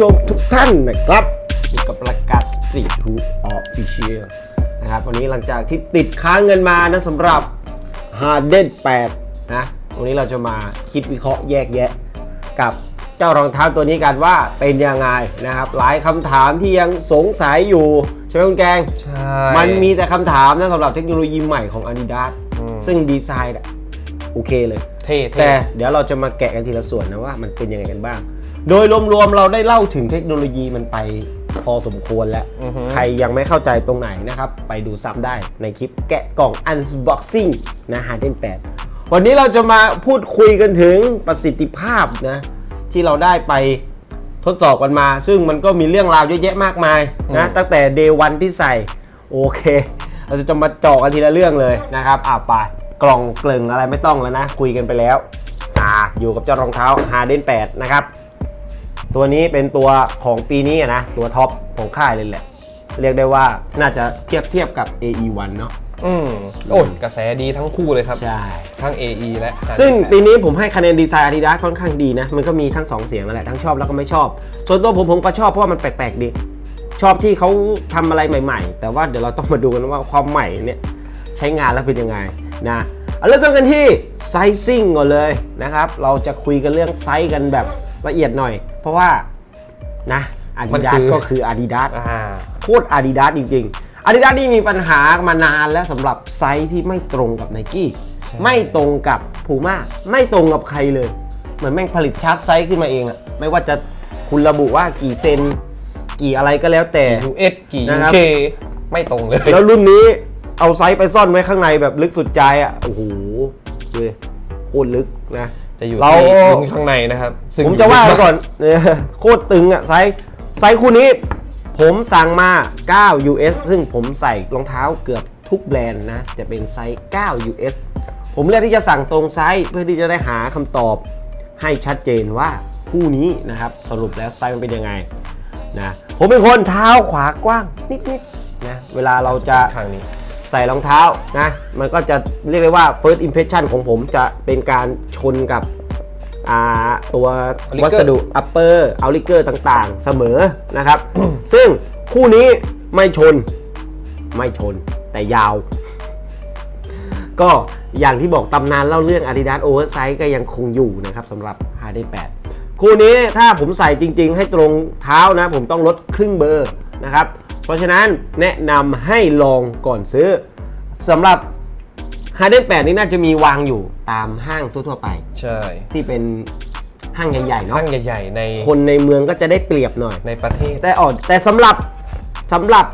ดีคุณผู้ชมทุกท่านนะครับอยู่กับรายการ Street to Official นะครับวันนี้หลังจากที่ติดค้างเงินมานะสำหรับ Harden 8นะวันนี้เราจะมาคิดวิเคราะห์แยกแยะ กับเจ้ารองเท้าตัวนี้กันว่าเป็นยังไงนะครับ หลายคำถามที่ยังสงสัยอยู่ ใช่ไหมคุณแกง ใช่มันมีแต่คำถามนะสำหรับเทคโนโลยีใหม่ของ Adidas ซึ่งดีไซน์อะโอเคเลย เท่เท่แต่เดี๋ยวเราจะมาแกะกันทีละส่วนนะว่ามันเป็นยังไงกันบ้าง โดยรวมๆเราได้เล่าถึงเทคโนโลยีมันไปพอสมควรแล้วใครยังไม่เข้าใจตรงไหนนะครับ ไปดูซ้ำได้ในคลิปแกะกล่อง Unboxing นะ Harden 8วันนี้เราจะมาพูดคุยกันถึงประสิทธิภาพนะ ที่เราได้ไปทดสอบกันมา ซึ่งมันก็มีเรื่องราวเยอะแยะมากมายนะตั้งแต่ day วันที่ใส่ โอเค เราจะมาเจาะกันทีละเรื่องเลยนะครับอ่าไปกล่องเกลึงอะไรไม่ต้องแล้วนะ คุยกันไปแล้ว อ่าอยู่กับเจ้ารองเท้า Harden 8 นะครับ ตัวนี้เป็นตัวของปีนี้อะนะ ตัวท็อปของค่ายเลยแหละ เรียกได้ว่าน่าจะเทียบเทียบกับ AE1 เนาะอืมโอ้ยกระแสดีทั้งคู่เลยครับ ใช่ ทั้ง AE และ ซึ่งปีนี้ผมให้คะแนนดีไซน์ Adidas ค่อนข้างดีนะ มันก็มีทั้ง 2 เสียงนั่นแหละ ทั้งชอบแล้วก็ไม่ชอบ ส่วนตัวผมผมก็ชอบเพราะว่ามันแปลกๆดี ชอบที่เขาทำอะไรใหม่ๆ แต่ว่าเดี๋ยวเราต้องมาดูกันว่าความใหม่เนี่ยใช้งานแล้วเป็นยังไงนะเอาเริ่มต้นกันที่ไซซิ่งก่อนเลยนะครับ เราจะคุยกันเรื่องไซส์กันแบบ ละเอียดหน่อย เพราะว่านะอาดิดาสก็คือ Adidas อ่าโคตร Adidas จริงๆ Adidas นี่มีปัญหามานานแล้วสำหรับไซส์ที่ไม่ตรงกับ n i กี้ไม่ตรงกับ Puma ไม่ตรงกับใครเลย เหมือนแม่งผลิตชาร์ตไซส์ขึ้นมาเองอะไม่ว่าจะคุณระบุว่ากี่เซน กี่อะไรก็แล้วแต่กี่ US กี่นะครับ UK ไม่ตรงเลย แล้วรุ่นนี้เอาไซส์ไปซ่อนไว้ข้างในแบบลึกสุดใจอะโอ้โหดูดิโค ตรลึกนะจะอยู่เราที่ลิ้นข้างในนะครับซึ่งผมจะว่าไปก่อนเนี่ยโคตรตึงอะไซส์ไซส์คู่นี้ ผมสั่งมา 9 US ซึ่งผมใส่รองเท้าเกือบทุกแบรนด์นะจะเป็นไซส์ 9 US ผมเลือกที่จะสั่งตรงไซส์เพื่อที่จะได้หาคำตอบให้ชัดเจนว่าคู่นี้นะครับสรุปแล้วไซส์มันเป็นยังไงนะผมเป็นคนเท้าขวากว้างนิดๆนะเวลาเราจะข้างนี้ ใส่รองเท้านะ มันก็จะเรียกได้ว่า first impression ของผมจะเป็นการชนกับอ่าตัว Outrigger วัสดุ upper outrigger ต่างๆ เสมอนะครับ ซึ่งคู่นี้ไม่ชน ไม่ชนแต่ยาว ก็อย่างที่บอกตำนานเล่าเรื่อง Adidas Oversize ก็ยังคงอยู่นะครับสำหรับ Hardy 8คู่นี้ถ้าผมใส่จริง ๆ ให้ตรงเท้านะ ผมต้องลดครึ่งเบอร์นะครับเพ ราะฉะนั้นแนะนำให้ลองก่อนซื้อสำหรับ Harden 8 นี่น่าจะมีวางอยู่ตามห้างทั่วๆไป ใช่ที่เป็นห้างใหญ่ๆเนาะห้างใหญ่ๆ ในคนในเมืองก็จะได้เปรียบหน่อย ในประเทศ แต่ออแต่สำหรับสำหรับ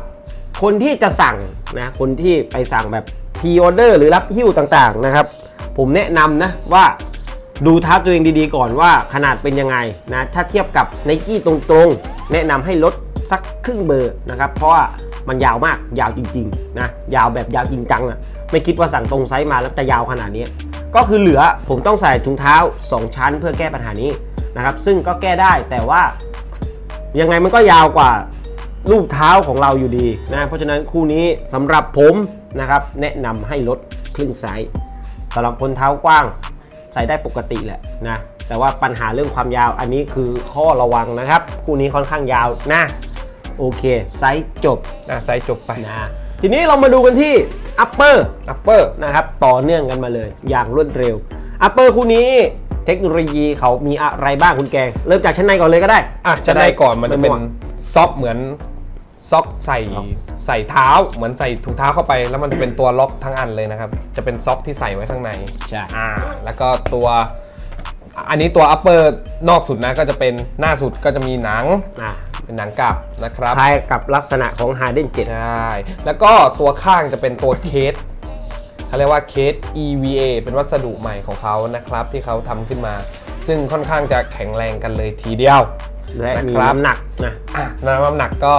คนที่จะสั่งนะคนที่ไปสั่งแบบพ r ออเดอร์หรือรับหิ้วต่างๆนะครับ ผมแนะนำนะว่าดูเท้าตัวเองดีๆก่อนว่าขนาดเป็นยังไงนะถ้าเทียบกับไนกี้ตรงๆ แนะนำให้ลด สักครึ่งเบอร์นะครับ เพราะว่ามันยาวมากยาวจริงๆนะยาวแบบยาวจริงจังอะไม่คิดว่าสั่งตรงไซส์มาแล้วจะยาวขนาดนี้ ก็คือเหลือผมต้องใส่ถุงเท้า 2 ชั้นเพื่อแก้ปัญหานี้นะครับ ซึ่งก็แก้ได้แต่ว่ายังไงมันก็ยาวกว่ารูปเท้าของเราอยู่ดีนะเพราะฉะนั้นคู่นี้สำหรับผมนะครับแนะนำให้ลดครึ่งไซส์สำหรับคนเท้ากว้างใส่ได้ปกติแหละนะแต่ว่าปัญหาเรื่องความยาวอันนี้คือข้อระวังนะครับ คู่นี้ค่อนข้างยาวนะ โอเค ไซส์จบอะไซส์จบไปนะทีนี้เรามาดูกันที่ upper อัปเปอร์นะครับต่อเนื่องกันมาเลย อย่างรวดเร็ว upper คู่นี้เทคโนโลยีเขามีอะไรบ้างคุณแกง เริ่มจากชั้นในก่อนเลยก็ได้อะจะได้ก่อนมันจะเป็นวซอกเหมือนซอกใส่ใส่เท้าเหมือนใส่ถุงเท้าเข้าไป แล้วมันจะเป็นตัวล็อกทั้งอันเลยนะครับ จะเป็นซอกที่ใส่ไว้ข้างในใช่อ่าแล้วก็ตัวอันนี้ตัวอัปเปอร์นอกสุดนะก็จะเป็นหน้าสุดก็จะมีหนังอะ เป็นหนังกลับนะครับคล้ายกับลักษณะของ Harden 7 ใช่แล้วก็ตัวข้างจะเป็นตัวเคสเขาเรียกว่าเคส EVA เป็นวัสดุใหม่ของเขานะครับ ที่เขาทำขึ้นมา ซึ่งค่อนข้างจะแข็งแรงกันเลยทีเดียวและมีนะครับน้ำหนักนะอะน้ำหนักก็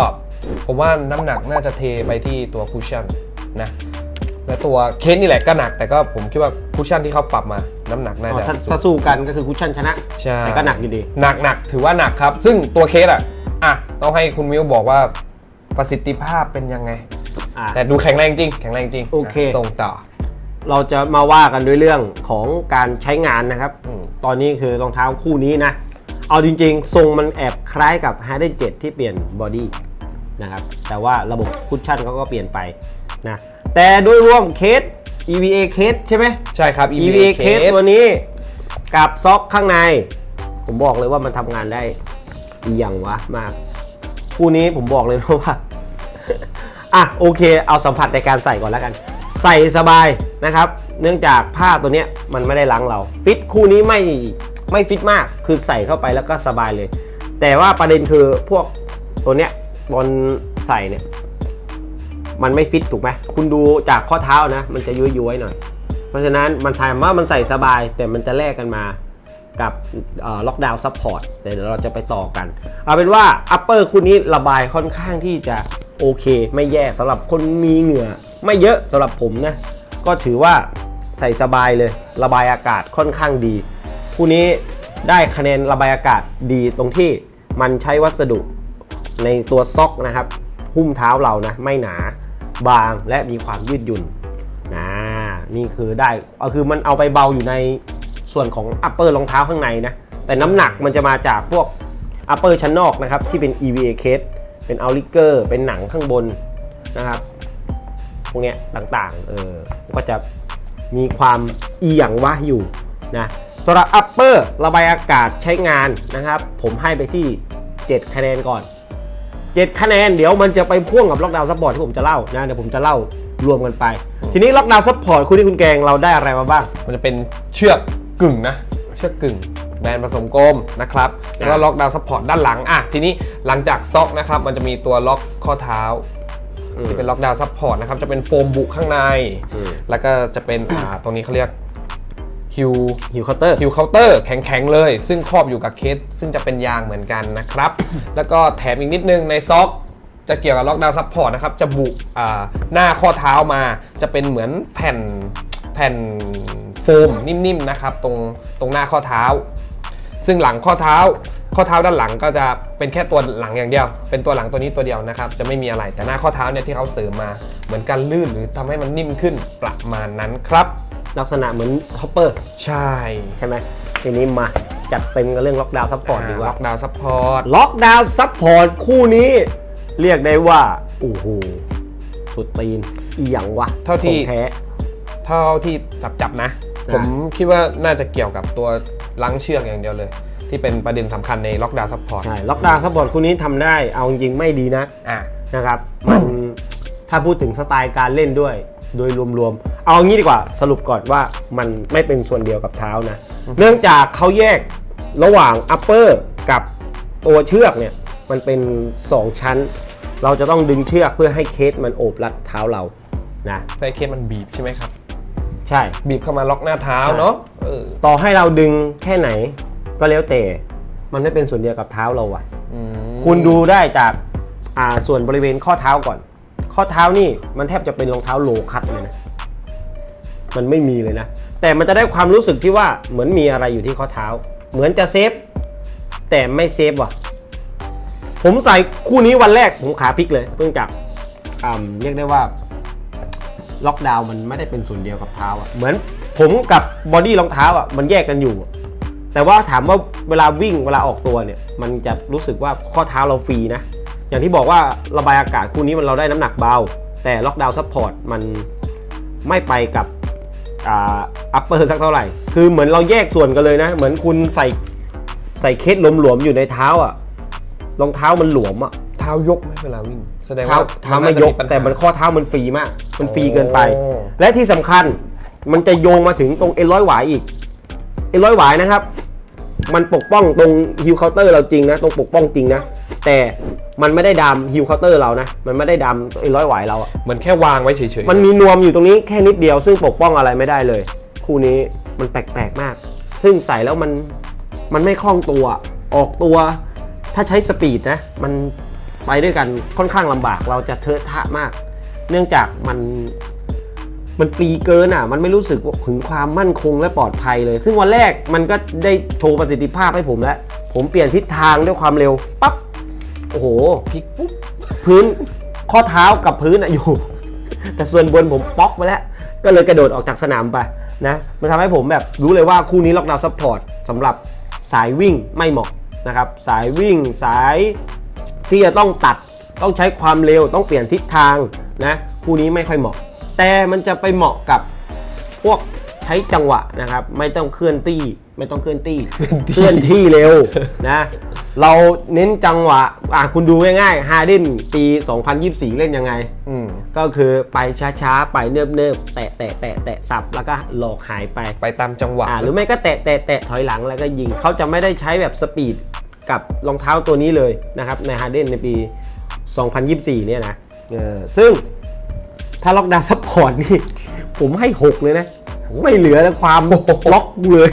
ผมว่าน้ำหนักน่าจะเทไปที่ตัวคุชชั่นนะและตัวเคสนี่แหละก็หนัก แต่ก็ผมคิดว่าคุชชั่นที่เขาปรับมาน้ำหนักน่าจะถ้าถ้าสู้กันก็คือคุชชั่นชนะใช่แต่ก็หนักอยู่ดี หนักหนักถือว่าหนักครับ ซึ่งตัวเคสอะอะ ต้องให้คุณมิวบอกว่าประสิทธิภาพเป็นยังไง อะ แต่ดูแข็งแรงจริง แข็งแรงจริงโอเค ส่งต่อ เราจะมาว่ากันด้วยเรื่องของการใช้งานนะครับ อืม ตอนนี้คือรองเท้าคู่นี้นะ เอาจริงๆ ทรงมันแอบคล้ายกับ h a r d e n 7 ที่เปลี่ยนบอดี้นะครับ แต่ว่าระบบคุชชั่นเขาก็เปลี่ยนไปนะ แต่โดยรวมเคส EVA เคสใช่ไหม ใช่ครับ EVA เคสตัวนี้กับซ็อกข้างใน ผมบอกเลยว่ามันทำงานได้ดีอย่างวะมาก คู่นี้ผมบอกเลยนะว่าอะโอเค เอาสัมผัสในการใส่ก่อนแล้วกัน ใส่สบายนะครับ เนื่องจากผ้าตัวเนี้ยมันไม่ได้ล้างเรา ฟิตคู่นี้ไม่ไม่ฟิตมากคือใส่เข้าไปแล้วก็สบายเลย แต่ว่าประเด็นคือพวกตัวเนี้ยบนใส่เนี่ยมันไม่ฟิตถูกไหมคุณดูจากข้อเท้านะ มันจะย้วยๆหน่อย เพราะฉะนั้นมันถามว่ามันใส่สบายแต่มันจะแลกกันมา กับล็อกดาวน์ซัพพอร์ตแต่เดี๋ยวเราจะไปต่อกัน เอาเป็นว่าอัปเปอร์คู่นี้ระบายค่อนข้างที่จะโอเค ไม่แย่สำหรับคนมีเหงื่อ ไม่เยอะสำหรับผมนะ ก็ถือว่าใส่สบายเลย ระบายอากาศค่อนข้างดี คู่นี้ได้คะแนนระบายอากาศดีตรงที่มันใช้วัสดุในตัวซ็อกนะครับ หุ้มเท้าเรานะ ไม่หนาบางและมีความยืดหยุ่นนะนี่คือได้เอาคือมันเอาไปเบาอยู่ใน ส่วนของอัปเปอร์รองเท้าข้างในนะ แต่น้ำหนักมันจะมาจากพวกอัปเปอร์ชั้นนอกนะครับ ที่เป็น EVA case เป็นเอาลิเกอร์เป็นหนังข้างบนนะครับพวกเนี้ยต่างๆเออก็จะมีความเอียงวะอยู่นะสำหรับ upper ระบายอากาศใช้งานนะครับ ผมให้ไปที่ 7 คะแนนก่อน 7 คะแนนเดี๋ยวมันจะไปพ่วงกับล็อกดาวน์ซัพพอร์ตที่ผมจะเล่านะเดี๋ยวผมจะเล่ารวมกันไป ทีนี้ล็อกดาวน์ซัพพอร์ตคุณที่คุณแกงเราได้อะไรมาบ้าง มันจะเป็นเชือก กึ่งนะเชือกกึ่งแบนผสมกลมนะครับแล้วก็ล็อกดาวน์ซัพพอร์ตด้านหลังอะทีนี้หลังจากซ็อกนะครับมันจะมีตัวล็อกข้อเท้าที่เป็นล็อกดาวน์ซัพพอร์ตนะครับจะเป็นโฟมบุข้างในอืมแล้วก็จะเป็นอ่าตรงนี้เขาเรียกฮิวฮิวเคาน์เตอร์ฮิวเคาน์เตอร์แข็งๆเลย ซึ่งครอบอยู่กับเคสซึ่งจะเป็นยางเหมือนกันนะครับ แล้วก็แถมอีกนิดนึงในซ็อกจะเกี่ยวกับล็อกดาวน์ซัพพอร์ตนะครับ จะบุอ่าหน้าข้อเท้ามา จะเป็นเหมือนแผ่นแผ่นโฟ มนิ่มๆนะครับตรงตรงหน้าข้อเท้า ซึ่งหลังข้อเท้า ข้อเท้าด้านหลังก็จะเป็นแค่ตัวหลังอย่างเดียว เป็นตัวหลังตัวนี้ตัวเดียวนะครับจะไม่มีอะไรแต่หน้าข้อเท้าเนี่ยที่เขาเสริมมา เหมือนกันลื่นหรือทำให้มันนิ่มขึ้นประมาณนั้นครับ ลักษณะเหมือนฮอปเปอร์ใช่ใช่ไหมทีนี้มาจัดเต็มกับเรื่องล็อกดาวน์ซัพพอร์ตดีกล็ว่าอกดาวน์ซัพพอร์ตล็อกดาวน์ซัพพอร์ตคู่นี้เรียกได้ว่าโอ้โหสุดตีนอีหยังวะเท่าที่ของแท้เท่าที่จับจับๆนะนะ ผมคิดว่าน่าจะเกี่ยวกับตัวลังเชือกอย่างเดียวเลย ที่เป็นประเด็นสำคัญในล็อกดาวน์ซัพพอร์ตใช่ล็อกดาวน์ซัพพอร์ตคู่นี้ทำได้เอาจริงๆไม่ดีนะอะ นะครับมันถ้าพูดถึงสไตล์การเล่นด้วย โดยรวมๆ เอางี้ดีกว่าสรุปก่อนว่ามันไม่เป็นส่วนเดียวกับเท้านะ เนื่องจากเขาแยกระหว่าง upper กับตัวเชือกเนี่ย มันเป็น 2 ชั้น เราจะต้องดึงเชือกเพื่อให้เคสมันโอบรัดเท้าเรานะเพื่อให้เคสมันบีบใช่ไหมครับ ใช่ บีบเข้ามาล็อกหน้าเท้าใช่ เนาะเออต่อให้เราดึงแค่ไหนก็แล้วแต่ มันไม่เป็นส่วนเดียวกับเท้าเราอะอืมคุณดูได้จากอ่าส่วนบริเวณข้อเท้าก่อน ข้อเท้านี่มันแทบจะเป็นรองเท้าโลคัตเลยนะ มันไม่มีเลยนะ แต่มันจะได้ความรู้สึกที่ว่าเหมือนมีอะไรอยู่ที่ข้อเท้า เหมือนจะเซฟ แต่ไม่เซฟว่ะ ผมใส่คู่นี้วันแรกผมขาพลิกเลยเนื่องจากอ่าเรียกได้ว่า ล็อกดาวน์มันไม่ได้เป็นส่วนเดียวกับเท้าอะเหมือนผมกับบอดี้รองเท้าอะมันแยกกันอยู่ แต่ว่าถามว่าเวลาวิ่งเวลาออกตัวเนี่ยมันจะรู้สึกว่าข้อเท้าเราฟรีนะอย่างที่บอกว่าระบายอากาศคู่นี้มันเราได้น้ำหนักเบา แต่ล็อกดาวน์ซัพพอร์ตมันไม่ไปกับอ่าอัปเปอร์สักเท่าไหร่ คือเหมือนเราแยกส่วนกันเลยนะ เหมือนคุณใส่ใส่เคสหลวมๆอยู่ในเท้าอะรองเท้ามันหลวมอะ เท้ายกไหมเวลาวิ่งแสดงเท้าว่าเท้าไม่ยกปัญหาแต่มันข้อเท้ามันฟรีมาก มันฟรีเกินไป โอ้ และที่สำคัญมันจะโยงมาถึงตรงเอ็นร้อยหวายอีก เอ็นร้อยหวายนะครับ มันปกป้องตรงฮิวเคาน์เตอร์เราจริงนะ ตรงปกป้องจริงนะ แต่มันไม่ได้ดามฮิวเคาน์เตอร์เรานะ มันไม่ได้ดามเอ็นร้อยหวายเราอะเหมือนแค่วางไว้เฉยๆมันมีนวมอยู่ตรงนี้แค่นิดเดียว ซึ่งปกป้องอะไรไม่ได้เลย คู่นี้มันแปลกๆมาก ซึ่งใส่แล้วมันมันไม่คล่องตัว ออกตัว ถ้าใช้สปีดนะ มัน ไปด้วยกันค่อนข้างลำบากเราจะเทอะทะมาก เนื่องจากมันมันฟรีเกินอะ มันไม่รู้สึกว่าถึงความมั่นคงและปลอดภัยเลย ซึ่งวันแรกมันก็ได้โชว์ประสิทธิภาพให้ผมแล้ว ผมเปลี่ยนทิศทางด้วยความเร็วปั๊บโอ้โหพลิกปุ๊บพื้นข้อเท้ากับพื้นอะอยู่ แต่ส่วนบนผมป๊อกไปแล้ว ก็เลยกระโดดออกจากสนามไปนะมันทำให้ผมแบบรู้เลยว่าคู่นี้ล็อกดาวน์ซัพพอร์ตสำหรับสายวิ่งไม่เหมาะนะครับ สายวิ่งสาย ที่จะต้องตัดต้องใช้ความเร็วต้องเปลี่ยนทิศทางนะคู่นี้ไม่ค่อยเหมาะ แต่มันจะไปเหมาะกับพวกใช้จังหวะนะครับ ไม่ต้องเคลื่อนที่ไม่ต้องเคลื่อนที่เคลื่อนที่เร็วนะเราเน้นจังหวะอะคุณดูง่ายๆฮาร์เดนปี 2024 เล่นยังไงอืมก็คือไปช้าๆ ไปเนิบๆ แตะแตะแตะแตะสับแล้วก็หลอกหายไป ไปตามจังหวะอ่าหรือไม่ก็แตะแตะแตะถอยหลังแล้วก็ยิง เขาจะไม่ได้ใช้แบบสปีด กับรองเท้าตัวนี้เลยนะครับในฮาร์เดนในปี 2024 เนี่ยนะเออซึ่งถ้าล็อกดาวน์ซัพพอร์ตนี่ ผมให้ 6 เลยนะ ไม่เหลือแล้วความล็อกเลย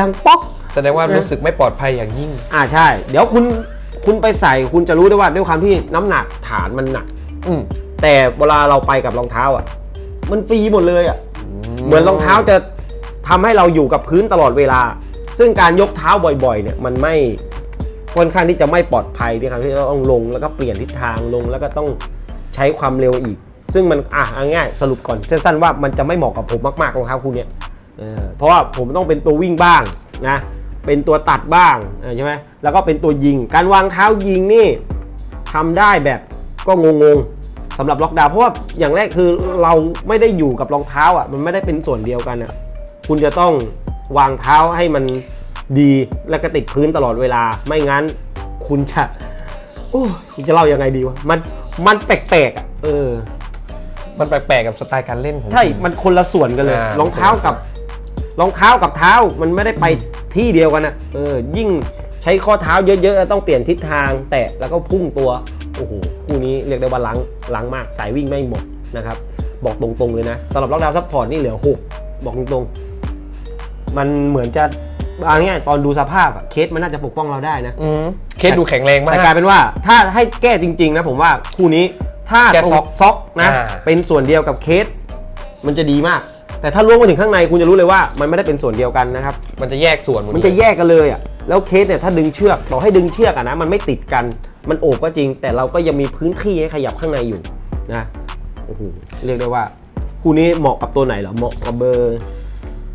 ดังป๊อก แสดงว่ารู้สึกไม่ปลอดภัยอย่างยิ่ง อ่าใช่ เดี๋ยวคุณคุณไปใส่คุณจะรู้ได้ว่าด้วยความที่น้ำหนักฐานมันหนัก อืมแต่เวลาเราไปกับรองเท้าอะ มันฟรีหมดเลยอะ เหมือนรองเท้าจะทำให้เราอยู่กับพื้นตลอดเวลา ซึ่งการยกเท้าบ่อยๆ เนี่ยมันไม่ ค่อนข้างที่จะไม่ปลอดภัยที่ครับที่เราต้องลงแล้วก็เปลี่ยนทิศทางลงแล้วก็ต้องใช้ความเร็วอีก ซึ่งมันอะเอาง่ายสรุปก่อนสั้นๆว่ามันจะไม่เหมาะกับผมมากๆรองเท้าคู่นี้เพราะว่าผมต้องเป็นตัววิ่งบ้างนะเป็นตัวตัดบ้างใช่ไหมแล้วก็เป็นตัวยิง การวางเท้ายิงนี่ทำได้แบบก็งงๆสำหรับล็อกดาวน์เพราะว่าอย่างแรกคือเราไม่ได้อยู่กับรองเท้าอะมันไม่ได้เป็นส่วนเดียวกันอะคุณจะต้องวางเท้าให้มัน ดีแล้วก็ติดพื้นตลอดเวลาไม่งั้น คุณจะโอ้ยคุณจะเล่ายังไงดีวะมันมันแปลกๆอะเออ มันแปลกๆกับสไตล์การเล่นของใช่คุณ มันคนละส่วนกันเลยอ่ารองเท้ากับรองเท้ากับเท้ามันไม่ได้ไปที่เดียวกันนะเออ ยิ่งใช้ข้อเท้าเยอะๆต้องเปลี่ยนทิศทางแตะแล้วก็พุ่งตัวโอ้โหคู่นี้เรียกได้ว่าล้างล้างมากสายวิ่งไม่หมดนะครับ บอกตรงๆเลยนะสำหรับล็อกดาวน์ซัพพอร์ตนี่เหลือ6บอกตรงๆ มันเหมือนจะ เอาง่ายๆตอนดูสภาพอะเคสมันน่าจะปกป้องเราได้นะ อืมเคสดูแข็งแรงมาแต่กกลายเป็นว่าถ้าให้แก้จริง ๆ นะผมว่าคู่นี้ถ้าแก้ตรงซ็อกซอกนะอ่า เป็นส่วนเดียวกับเคส มันจะดีมาก แต่ถ้าล้วงมาถึงข้างในคุณจะรู้เลยว่ามันไม่ได้เป็นส่วนเดียวกันนะครับ มันจะแยกส่วนหมดมันเลยจะแยกกันเลยอะ แล้วเคสเนี่ยถ้าดึงเชือกต่อให้ดึงเชือกอะนะ มันไม่ติดกัน มันโอบก็จริง แต่เราก็ยังมีพื้นที่ให้ขยับข้างในอยู่นะ โอ้โห เรียกได้ว่า คู่นี้เหมาะกับตัวไหนเหรอ เหมาะกับเบอร์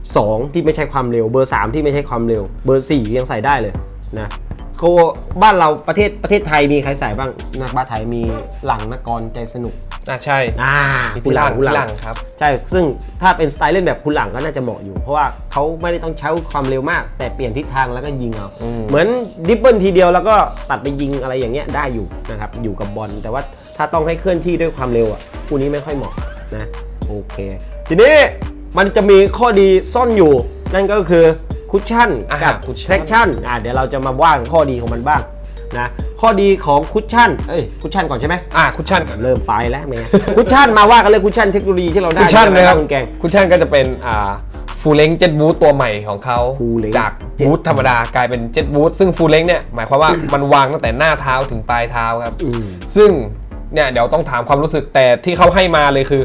2 ที่ไม่ใช่ความเร็ว เบอร์ 3 ที่ไม่ใช่ความเร็ว เบอร์ 4 ยังใส่ได้เลยนะเขาบ้านเราประเทศประเทศไทยมีใครใส่บ้าง นักบ้าสไทยมีหลังนกรใจสนุกอะใช่อ่ามีพี่หลังคุณพี่หลังครับ ใช่ ซึ่งถ้าเป็นสไตล์เล่นแบบคุณหลังก็น่าจะเหมาะอยู่ เพราะว่าเขาไม่ได้ต้องใช้ความเร็วมาก แต่เปลี่ยนทิศทางแล้วก็ยิงเอาอืมเหมือนดิปเปิลทีเดียวแล้วก็ตัดไปยิงอะไรอย่างเงี้ยได้อยู่นะครับ อยู่กับบอล แต่ว่าถ้าต้องให้เคลื่อนที่ด้วยความเร็วอะคู่นี้ไม่ค่อยเหมาะนะ โอเค ทีนี้ มันจะมีข้อดีซ่อนอยู่ นั่นก็คือคุชชั่นอ่ากับ cushion เทคชั่นอ่าเดี๋ยวเราจะมาว่ากันข้อดีของมันบ้างนะข้อดีของคุชชั่นเอ้ยคุชชั่นก่อนใช่ไหมอะคุชชั่นเริ่มไปแล้วเมียคุชชั่นมาว่ากันเลยคุชชั่นเทคโนโลยีที่เราได้คุชชั่นนะครับคุณแกง คุชชั่นก็จะเป็นอ่าฟูลเลงเจ็ตบูทตัวใหม่ของเขา Full length จาก Jet บูทธรรมดากลายเป็นเจ็ตบูทซึ่งฟูลเลงเนี่ยหมายความว่า มันวางตั้งแต่หน้าเท้าถึงปลายเท้าครับอืมซึ่งเนี่ยเดี๋ยวต้องถามความรู้สึกแต่ที่เขาให้มาเลยคือ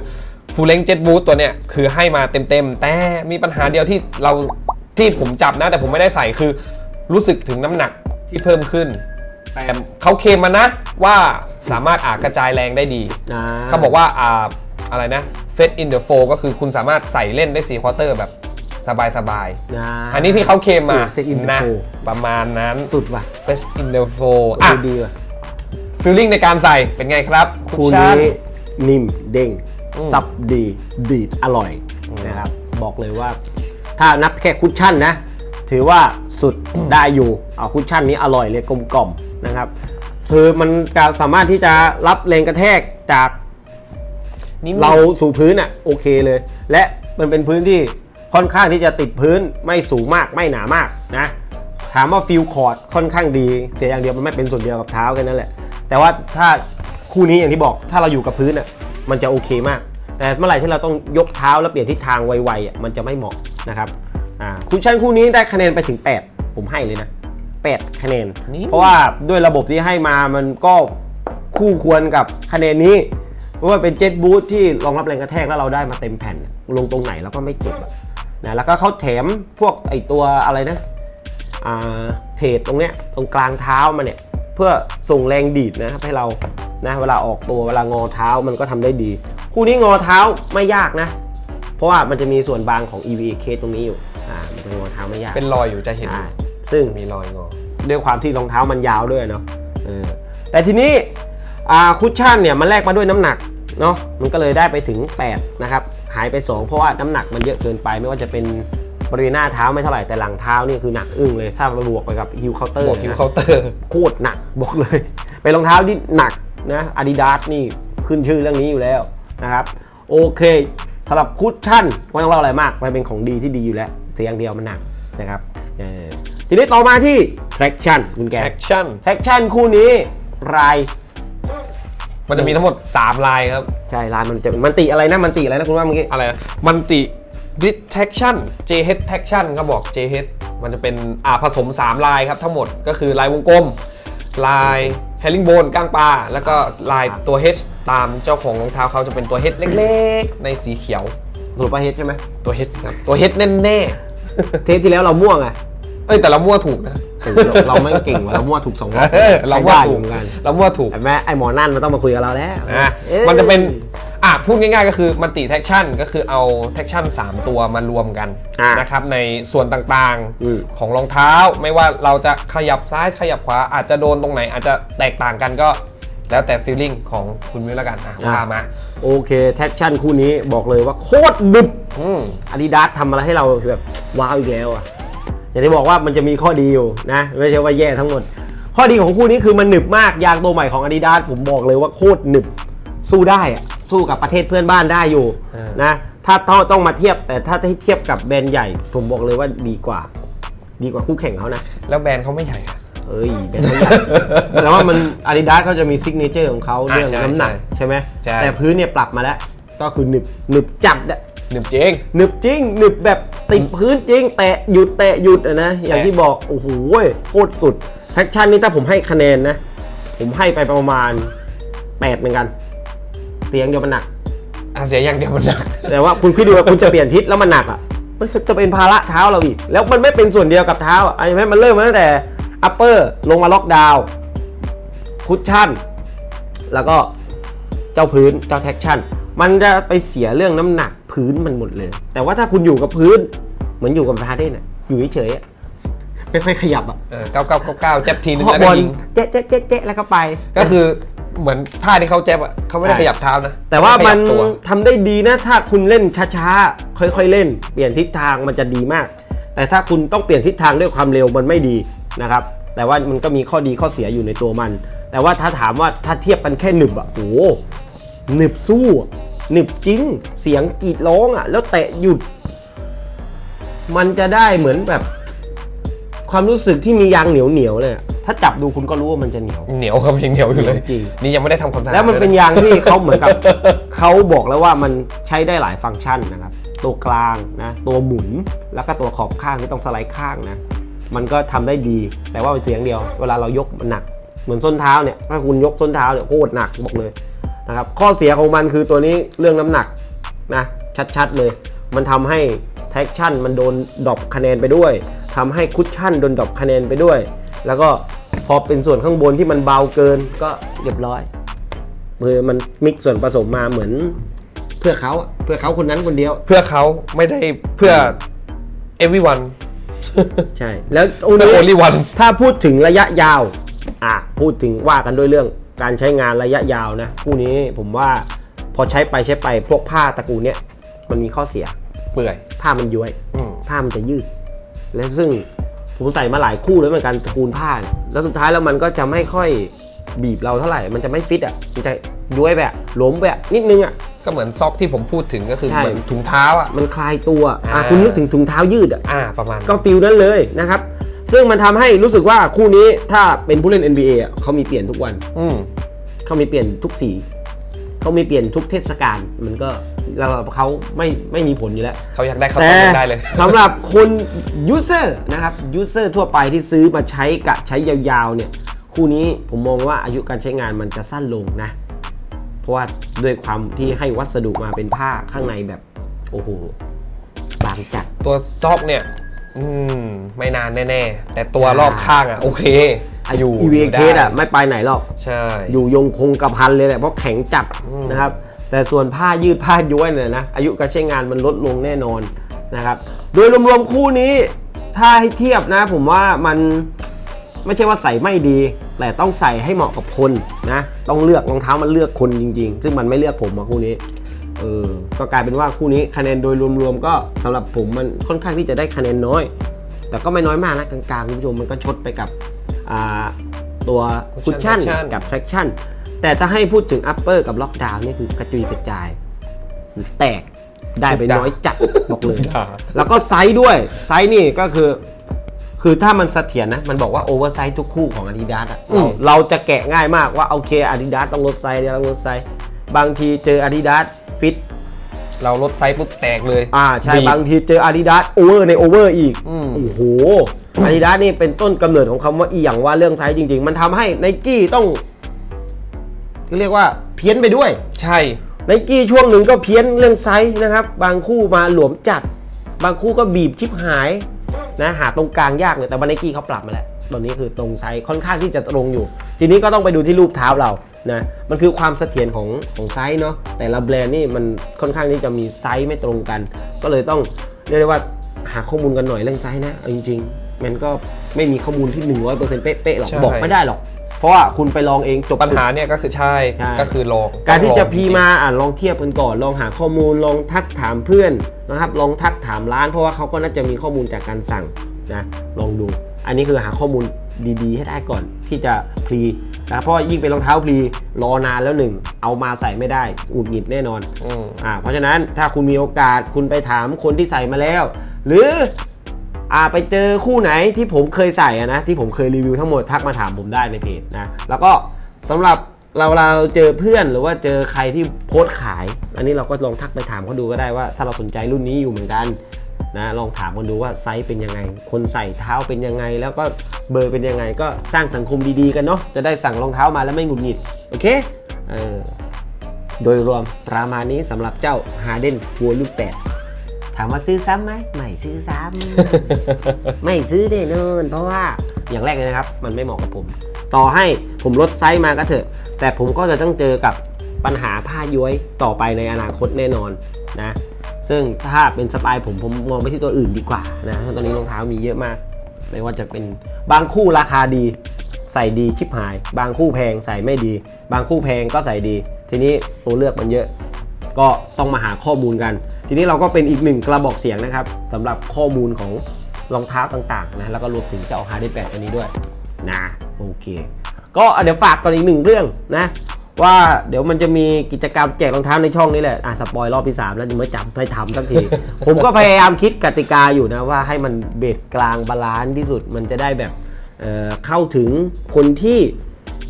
ฟูลเลงเจ็ตบูทตัวเนี่ยคือให้มาเต็มๆ แต่มีปัญหาเดียวที่เราที่ผมจับนะ แต่ผมไม่ได้ใส่คือรู้สึกถึงน้ำหนักที่เพิ่มขึ้น แต่เขาเคลมมานะว่าสามารถอากระจายแรงได้ดีอ่าเขาบอกว่าอ่าอะไรนะ f e t in the f o ก็คือคุณสามารถใส่เล่นได้4ควอเตอร์แบบสบายสบายๆอ่าอันนี้ที่เขาเคลมมา Set in the นะ fold ประมาณนั้นสุดว่ะ f e t in the f o อะอะดีว่ะฟีลลิ่งในการใส่เป็นไงครับคู่ชั่นี้นิ่มเด้ง ซับดีดีดอร่อยนะครับบอกเลยว่า ถ้านับแค่คุชชั่นนะ ถือว่าสุดได้อยู่เอาคุชชั่นนี้อร่อยเลยกลมกล่อมนะครับคือมันจะสามารถที่จะรับแรงกระแทกจากนิ่มเราสู่พื้นอะโอเคเลย และมันเป็นพื้นที่ค่อนข้างที่จะติดพื้นไม่สูงมากไม่หนามากนะถามว่าฟิลคอร์ดค่อนข้างดีแต่อย่างเดียวมันไม่เป็นส่วนเดียวกับเท้าแค่นั้นแหละ แต่ว่าถ้าคู่นี้อย่างที่บอกถ้าเราอยู่กับพื้นอะ มันจะโอเคมาก แต่เมื่อไหร่ที่เราต้องยกเท้าแล้วเปลี่ยนทิศทางไวๆอะมันจะไม่เหมาะนะครับอ่าคุชชั่นคู่นี้ได้คะแนนไปถึง 8 ผมให้เลยนะ 8 คะแนน เพราะว่าด้วยระบบที่ให้มามันก็คู่ควรกับคะแนนนี้เพราะว่าเป็นเจ็ตบูทที่รองรับแรงกระแทกแล้วเราได้มาเต็มแผ่น ลงตรงไหนแล้วก็ไม่เจ็บอะนะแล้วก็เขาแถมพวกไอตัวอะไรนะอ่าเพจตรงเนี้ยตรงกลางเท้ามาเนี่ย เพื่อส่งแรงดีดนะครับให้เรานะเวลาออกตัวเวลางอเท้ามันก็ทำได้ดี คู่นี้งอเท้าไม่ยากนะ เพราะว่ามันจะมีส่วนบางของ EVA case ตรงนี้อยู่อ่ามันจะงอเท้าไม่ยากเป็นรอยอยู่จะเห็นอ่าซึ่งมีรอยงอด้วยความที่รองเท้ามันยาวด้วยเนาะเออแต่ทีนี้อ่าคุชชั่นเนี่ยมันแลกมาด้วยน้ำหนักเนาะมันก็เลยได้ไปถึง 8 นะครับ หายไป 2 เพราะว่าน้ำหนักมันเยอะเกินไปไม่ว่าจะเป็น บริเวณหน้าเท้าไม่เท่าไหร่แต่หลังเท้านี่คือหนักอึ้งเลยถ้าเราบวกไปกับฮิลเคาน์เตอร์บวกฮิวเคาน์เตอร์โคตรหนักบอกเลย เป็นรองเท้าที่หนักนะอาดิดาสนี่ขึ้นชื่อเรื่องนี้อยู่แล้วนะครับโอเคสำหรับคุชชั่นไม่ต้องเล่าอะไรมากมันเป็นของดีที่ดีอยู่แล้วแต่อย่างเดียวมันหนักนะครับเออทีนี้ต่อมาที่ traction คุณแกแอคชั่น traction คู่นี้ราย มันจะมีทั้งหมด 3 ลายครับ ใช่ลายมันจะมันติอะไรนะมันติอะไรนะคุณว่าเมื่อกี้อะไรนะมันติ detection JH traction ก็บอก JH มันจะเป็นอ่าผสม 3 ลายครับทั้งหมดก็คือลายวงกลม ลายแฮร์ริงโบนก้างปลาแล้วก็ลายตัว H ตามเจ้าของรองเท้าเขาจะเป็นตัว H เล็กๆ ในสีเขียวสรุปว่าเฮดใช่ไหมตัว H ครับตัว H แน่เทปที่แล้วเราม่วงอะๆเอ้ยแต่เรามั่วถูกนะ เราไม่เก่งว่ะเรามั่วถูกสองรอบเออเรามั่วใช้ได้อถูยู่กเหมือนกันเรามั่วถูก เห็นไหมไอหมอนั่นมันต้องมาคุยกับเราแล้วอะอ้ยมันจะเป็น อะพูดง่ายๆก็คือมันติแท็กชั่นก็คือเอาแท็กชั่น 3 ตัวมารวมกันอะนะครับในส่วนต่างอืม ๆของรองเท้า ไม่ว่าเราจะขยับซ้ายขยับขวาอาจจะโดนตรงไหน อาจจะแตกต่างกันก็แล้วแต่ฟีลลิ่งของคุณมิวแล้วกันอะว่ามาโอเคแท็กชั่นคู่นี้บอกเลยว่าโคตรดึบ อืม อาดิดาสทำอะไรให้เราแบบว้าวอีกแล้วอะ อย่างที่บอกว่ามันจะมีข้อดีอยู่นะ ไม่ใช่ว่าแย่ทั้งหมด ข้อดีของคู่นี้คือมันหนึบมากยางตัวใหม่ของ Adidas ผมบอกเลยว่าโคตรหนึบ สู้ได้อะสู้กับประเทศเพื่อนบ้านได้อยู่เออ นะ ถ้าต้องต้องมาเทียบแต่ถ้าให้เทียบกับแบรนด์ใหญ่ ผมบอกเลยว่าดีกว่า ดีกว่าคู่แข่งเขานะ แล้วแบรนด์เขาไม่ใหญ่อะ เอ้ยแบรนด์เขาใหญ่ แต่ว่ามัน Adidas เขาจะมีซิกเนเจอร์ของเขาอะเรื่องใช่น้ำหนักใช่ใช่ไหมใช่ แต่พื้นเนี่ยปรับมาแล้ว ก็คือหนึบหนึบจัดอะหนึบจริงหนึบจริงหนึบแบบติดพื้นจริง แตะหยุดแตะหยุดอะนะ อย่างที่บอก โอ้โหโคตรสุดแท็กชั่นนี่ถ้าผมให้คะแนนนะ ผมให้ไปประมาณ 8 เหมือนกัน เตียงเดียวมันหนัก อะเสียอย่างเดียวมันหนัก แต่ว่าคุณคิดดูว่าคุณจะเปลี่ยนทิศแล้วมันหนักอะมันจะเป็นภาระเท้าเราอีก แล้วมันไม่เป็นส่วนเดียวกับเท้าอะไอ้แม่มันเริ่มมาตั้งแต่อัปเปอร์ลงมาล็อกดาวน์คุชชั่น แล้วก็เจ้าพื้นเจ้าแท็กชั่น มันจะไปเสียเรื่องน้ำหนักพื้นมันหมดเลย แต่ว่าถ้าคุณอยู่กับพื้น เหมือนอยู่กับพาเดนอะอยู่เฉยๆอะไม่ค่อยขยับอะ เออเก้าเก้าเก้าเก้าแจ็บทีนึงเคาะแล้วบก็อลยิง เจ๊ะเจ๊ะเจ๊ะเจ๊ะแล้วก็ไป ก็คือ เหมือนท่าที่เขาแจ็บอะเขาไม่ได้ใช่ขยับเท้านะแต่ว่ามันขยับตัวทำได้ดีนะ ถ้าคุณเล่นช้าๆ ค่อยๆเล่น เปลี่ยนทิศทางมันจะดีมาก แต่ถ้าคุณต้องเปลี่ยนทิศทางด้วยความเร็วมันไม่ดีนะครับ แต่ว่ามันก็มีข้อดีข้อเสียอยู่ในตัวมัน แต่ว่าถ้าถามว่าถ้าเทียบกันแค่หนึบอะโอ้โหหนึบสู้อะหนึบจริง เสียงกรีดร้องอะ แล้วเตะหยุด มันจะได้เหมือนแบบ ความรู้สึกที่มียางเหนียวเหนียวๆเลยอะถ้าจับดูคุณก็รู้ว่ามันจะเหนียว เหนียวครับยังเหนียวอยู่เลย จริง นี่ยังไม่ได้ทำความสะอาดแล้วมันเป็นยะยางที่เขาเหมือนกับ เขาบอกแล้วว่ามันใช้ได้หลายฟังก์ชันนะครับ ตัวกลางนะ ตัวหมุน แล้วก็ตัวขอบข้างที่ต้องสไลด์ข้างนะ มันก็ทำได้ดี แต่ว่าเป็นเสียงเดียว เวลาเรายกมันหนัก เหมือนส้นเท้าเนี่ย ถ้าคุณยกส้นเท้าเนี่ยโคตรหนักบอกเลยนะครับ ข้อเสียของมันคือตัวนี้เรื่องน้ำหนักนะ ชัดๆเลย มันทำให้แท็กชั่นมันโดนดรอปคะแนนไปด้วย ทำให้คุชชั่นโดนดรอปคะแนนไปด้วย แล้วก็พอเป็นส่วนข้างบนที่มันเบาเกินก็เรียบร้อยมือมันมิกซ์ส่วนผสมมาเหมือน เพื่อเขาอะเพื่อเขาคนนั้นคนเดียว เพื่อเขาไม่ได้เพื่อ everyone ใช่ แล้วโอ้เพื่อนี้ only one ถ้าพูดถึงระยะยาว อะ พูดถึงว่ากันด้วยเรื่องการใช้งานระยะยาวนะคู่นี้ผมว่าพอใช้ไปใช้ไปพวกผ้าตระกูลเนี้ยมันมีข้อเสีย เปื่อยผ้ามันย้วยอืมผ้ามันจะยืด และซึ่งผมใส่มาหลายคู่แล้วเหมือนกันตระกูลผ้าเนี่ยแล้วสุดท้ายแล้วมันก็จะไม่ค่อยบีบเราเท่าไหร่ มันจะไม่ฟิตอะ มันจะย้วยแบบหลวมแบบนิดนึงอะ ก็เหมือนซอกที่ผมพูดถึงก็คือใช่ เหมือนถุงเท้าอะ มันคลายตัวอะอ่า คุณนึกถึงถุงเท้ายืดอะ อ่าประมาณก็ฟิลนั้นเลยนะครับ ซึ่งมันทำให้รู้สึกว่าคู่นี้ถ้าเป็นผู้เล่น NBA อะเขามีเปลี่ยนทุกวัน อืมเขามีเปลี่ยนทุกสี เขามีเปลี่ยนทุกเทศกาล มันก็ เราเขาไม่ไม่มีผลอยู่แล้ว เขาอยากได้เขาแต่ต้องได้เลย สำหรับคนยูเซอร์นะครับยูเซอร์ทั่วไปที่ซื้อมาใช้กะใช้ยาวๆเนี่ยคู่นี้ผมมองว่าอายุการใช้งานมันจะสั้นลงนะ เพราะว่าด้วยความที่ให้วัสดุมาเป็นผ้าข้างในแบบ โอ้โหบางจัด ตัวซอกเนี่ย อืม ไม่นานแน่ๆ แต่ตัวรอบข้างอะ โอเคอยู่อีวีเคได้สอะไม่ไปไหนหรอก ใช่ อยู่ยงคงกระพันเลยแหละเพราะแข็งจัดนะครับ แต่ส่วนผ้ายืดผ้าย้วยเนี่ยนะอายุการใช้งานมันลดลงแน่นอนนะครับโดยรวมๆคู่นี้ถ้าให้เทียบนะผมว่ามันไม่ใช่ว่าใส่ไม่ดี แต่ต้องใส่ให้เหมาะกับคนนะต้องเลือกรองเท้ามันเลือกคนจริง ๆ ซึ่งมันไม่เลือกผมอะคู่นี้เออก็กลายเป็นว่าคู่นี้คะแนนโดยรวมๆก็สำหรับผมมันค่อนข้างที่จะได้คะแนนน้อย แต่ก็ไม่น้อยมากนะกลางๆคุณผู้ชมมันก็ชดไปกับตัวคุชชั่นกับ traction แต่ถ้าให้พูดถึง upper กับ lockdown นี่คือกระจุยกระจาย แตกได้ไปน้อยจัดบอกเลยด่าแล้วก็ไซส์ด้วย ไซส์นี่ก็คือ คือถ้ามันเสถียรนะ มันบอกว่าโอเวอร์ไซส์ทุกคู่ของ Adidas อะอืเรามเราจะแกะง่ายมากว่าโอเค Adidas ต้องลดไซส์เดี๋ยวต้องลดไซส์บางทีเจอ Adidas ฟิตเราลดไซส์ปุ๊บแตกเลย อ่าใช่บีบางทีเจอ Adidas โอเวอร์ในโอเวอร์อีกอืมโอ้โห Adidas นี่เป็นต้นกำเนิดของคำว่าอีอย่างว่าเรื่องไซส์จริง ๆ มันทำให้ไนกี้ต้อง เรียกว่าเพี้ยนไปด้วย ใช่ไนกี้ช่วงหนึ่งก็เพี้ยนเรื่องไซส์นะครับ บางคู่มาหลวมจัด บางคู่ก็บีบชิบหายนะหาตรงกลางยากเลยแต่ว่าไนกี้เขาปรับมาแล้วตอนนี้คือตรงไซส์ค่อนข้างที่จะตรงอยู่ ทีนี้ก็ต้องไปดูที่รูปเท้าเรานะมันคือความเสถียรของของไซส์เนาะแต่ละแบรนด์นี่มันค่อนข้างที่จะมีไซส์ไม่ตรงกัน ก็เลยต้องเรียกได้ว่าหาข้อมูลกันหน่อยเรื่องไซส์นะเอาจริงๆ มันก็ไม่มีข้อมูลที่ 100%เป๊ะๆหรอกใช่บอกไม่ได้หรอก เพราะว่าคุณไปลองเองจบปัญสุด หาเนี่ยก็คือใช่ใช่ ก็คือลองการที่จะต้องลองพีริงๆมาอะลองเทียบกันก่อน ลองหาข้อมูลลองทักถามเพื่อนนะครับลองทักถามร้าน เพราะว่าเขาก็น่าจะมีข้อมูลจากการสั่งนะลองดู อันนี้คือหาข้อมูลดีๆ ให้ได้ก่อนที่จะพลีนะเพราะว่ายิ่งเป็นรองเท้าพลีรอนานแล้วหนึ่งเอามาใส่ไม่ได้หงุดหงิดแน่นอน อืม อ่าเพราะฉะนั้นถ้าคุณมีโอกาสคุณไปถามคนที่ใส่มาแล้ว หรือ อ่าไปเจอคู่ไหนที่ผมเคยใส่อะนะที่ผมเคยรีวิวทั้งหมดทักมาถามผมได้ในเพจนะแล้วก็สำหรับเราเราเจอเพื่อนหรือว่าเจอใครที่โพสต์ขาย อันนี้เราก็ลองทักไปถามเขาดูก็ได้ว่า ถ้าเราสนใจรุ่นนี้อยู่เหมือนกันนะลองถามกันดูว่าไซส์เป็นยังไง คนใส่เท้าเป็นยังไง แล้วก็เบอร์เป็นยังไง ก็สร้างสังคมดีๆกันเนาะจะได้สั่งรองเท้ามาแล้วไม่หงุดหงิดโอเคเออโดยรวมประมาณนี้สำหรับเจ้า Harden วัวลูกแปด ถามว่าซื้อซ้ำไหมไม่ซื้อซ้ำ ไม่ซื้อแน่นอนเพราะว่าอย่างแรกเลยนะครับ มันไม่เหมาะกับผม ต่อให้ผมลดไซส์มาก็เถอะ แต่ผมก็จะต้องเจอกับปัญหาผ้าย้วยต่อไปในอนาคตแน่นอนนะ ซึ่งถ้าเป็นสไตล์ผมผมมองไปที่ตัวอื่นดีกว่านะตอนนี้รองเท้ามีเยอะมาก ไม่ว่าจะเป็นบางคู่ราคาดี ใส่ดีชิบหาย บางคู่แพงใส่ไม่ดี บางคู่แพงก็ใส่ดี ทีนี้ตัวเลือกมันเยอะ ก็ต้องมาหาข้อมูลกัน ทีนี้เราก็เป็นอีกหนึ่งกระบอกเสียงนะครับสำหรับข้อมูลของรองเท้าต่างๆนะแล้วก็รวมถึงเจ้าฮาร์ดแปดตัวนี้ด้วยนะโอเค ก็เดี๋ยวฝากกันอีกหนึ่งเรื่องนะ ว่าเดี๋ยวมันจะมีกิจกรรมแจกรองเท้าในช่องนี้แหละอะสปอยรอบที่ 3 แล้วยังไม่จำไม่ทำสักที ผมก็พยายามคิดกติกาอยู่นะว่าให้มันเบสกลางบาลานซ์ที่สุดมันจะได้แบบเอ่อเข้าถึงคนที่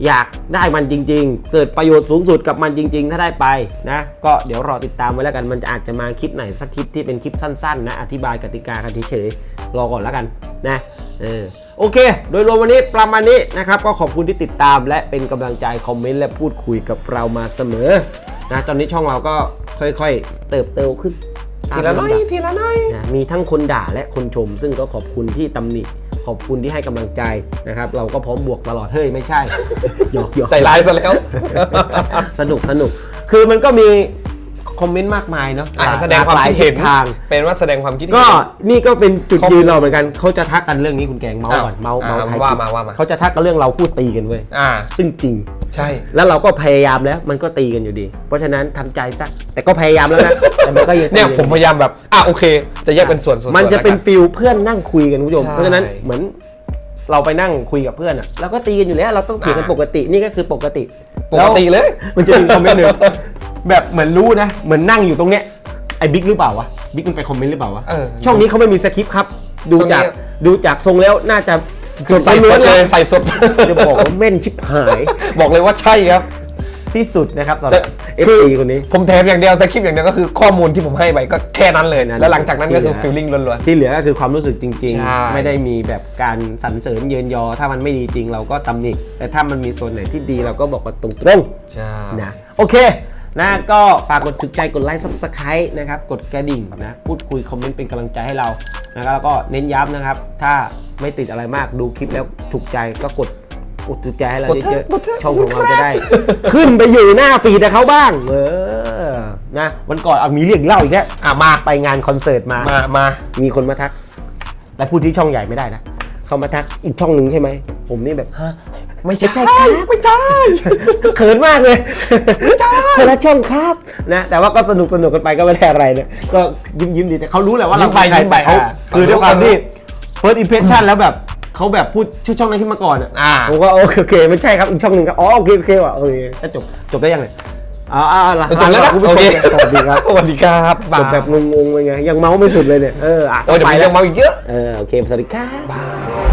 อยากได้มันจริง ๆ เกิดประโยชน์สูงสุดกับมันจริง ๆ ถ้าได้ไปนะก็เดี๋ยวรอติดตามไว้แล้วกันมันจะอาจจะมาคลิปไหนสักคลิปที่เป็นคลิปสั้นๆนะอธิบายกติกากันเฉยๆรอก่อนแล้วกันนะเออโอเค โดยรวมวันนี้ประมาณนี้นะครับก็ขอบคุณที่ติดตามและเป็นกำลังใจคอมเมนต์และพูดคุยกับเรามาเสมอนะตอนนี้ช่องเราก็ค่อยๆ เติบโตขึ้นทีละน้อยตามำดับทีละน้อยนะมีทั้งคนด่าและคนชม ซึ่งก็ขอบคุณที่ตำหนิ ขอบคุณที่ให้กำลังใจนะครับ เราก็พร้อมบวกตลอดเฮ้ยไม่ใช่หยอกหยอกใจร้ายซะแล้ว สนุกสนุกคือมันก็มี คอมเมนต์มากมายเนาะอะแสดงความคิดเห็น หลกหลายทิศทาง เป็นว่าแสดงความคิดเห็น ก็นี่ก็เป็นจุดคอมยืนเราเหมือนกันเขาจะทักกันเรื่องนี้คุณแกงเมาส์ก่อนอะเมาส์เมาส์อะไทยว่ามาว่ามา เขาจะทักกันเรื่องเราพูดตีกันเว้ยอ่า ซึ่งจริง ใช่ แล้วเราก็พยายามแล้วมันก็ตีกันอยู่ดี เพราะฉะนั้นทำใจซะแต่ก็พยายามแล้วนะแต่มันก็ยังตีเนี่ยกัผมพยายามแบบ อะโอเค จะแยกเป็นส่วนส่วนมันจะเป็นแล้วกัฟิลเพื่อนนั่งคุยกันคุณผู้ชมใช่ เพราะฉะนั้นเหมือนเราไปนั่งคุยกับเพื่อนอะเราก็ตีกันอยู่แล้วเราต้องเถียงกันอ่าปกตินี่ก็คือปกติปกติเลย มันจะมีคอมเมนต์หนึ่ง แบบเหมือนรู้นะ เหมือนนั่งอยู่ตรงเนี้ยไอ้บิ๊กหรือเปล่าวะบิ๊กมันไปคอมเมนต์หรือเปล่าวะเออช่องนี้เขาไม่มีสคริปต์ครับ ดูช่องนี้จากดูจากทรงแล้วน่าจะใส่สล้ดวนๆเลยนะใส่สด จะบอกว่าแม่นชิบหายบอกเลยว่าใช่ครับที่สุดนะครับสำหแต่รับ FC คนนี้ ผมแถมอย่างเดียวสคริปต์อย่างเดียวก็คือข้อมูลที่ผมให้ไปก็แค่นั้นเลยนั่นแล้วหลังจากนั้นก็คือที่ฟีลลิ่งล้วน ที่เหลือก็คือความรู้สึกจริง ใช่ ๆ ไม่ได้มีแบบการสรรเสริญเยินยอ ถ้ามันไม่ดีจริงเราก็ตำหนิแต่ถ้ามันมีส่วนไหนที่ดีเราก็บอกกันตรงๆใช่ๆนะโอเค นะก็ฝากกดถูกใจกดไลค์ซับสไครต์นะครับกดกระดิ่งนะพูดคุยคอมเมนต์เป็นกำลังใจให้เรานะครับแล้วก็เน้นย้ำนะครับ ถ้าไม่ติดอะไรมากดูคลิปแล้วถูกใจก็กดกดถูกใจให้เรากดเถเยอะอะกดเถอะๆช่องของเราจะได้ ขึ้นไปอยู่หน้าฟีดกับเขาบ้าง เออนะวันก่อนเอามีเรื่องเล่าอีกแล้วอะมาไปงานคอนเสิร์ตมามามามีคนมาทัก และพูดที่ช่องใหญ่ไม่ได้นะเขามาทักอีกช่องหนึ่งใช่ไหมผมนี่แบบฮะ ไม่ใช่ไม่ใช่ครับไม่ใช่เขินมากเลยคนละช่องครับนะแต่ว่าก็สนุกสนุกกันไปก็ไม่ได้อะไรเนี่ยก็ยิ้มยิ้มๆดีแต่เขารู้แหละว่าเรายิ้มไปเป็นใครยิ้มไปแต่เขาอ่าคือด้วยความเขารู้ที่ first impression แล้วแบบเขาแบบพูดชื่อช่องนั้นขึ้นมาก่อนอะอ่าผมก็โอเคโอเคไม่ใช่ครับอีกช่องหนึ่งครับอ๋อโอเคโอเคว่ะโอเคแล้วจบจบได้ยังไงอ๋ออ๋อจบแล้วนะคุณผู้ชโอมเคสวัสดีครับสวัสดีครับจบแบบงงๆไปไงยังเมาไม่สุดเลยเนี่ยเอออะโอ้ยเดี๋ยวไปมันแล้ยังเมาอีกเยอะเออโอเคสวัสดีครับบาย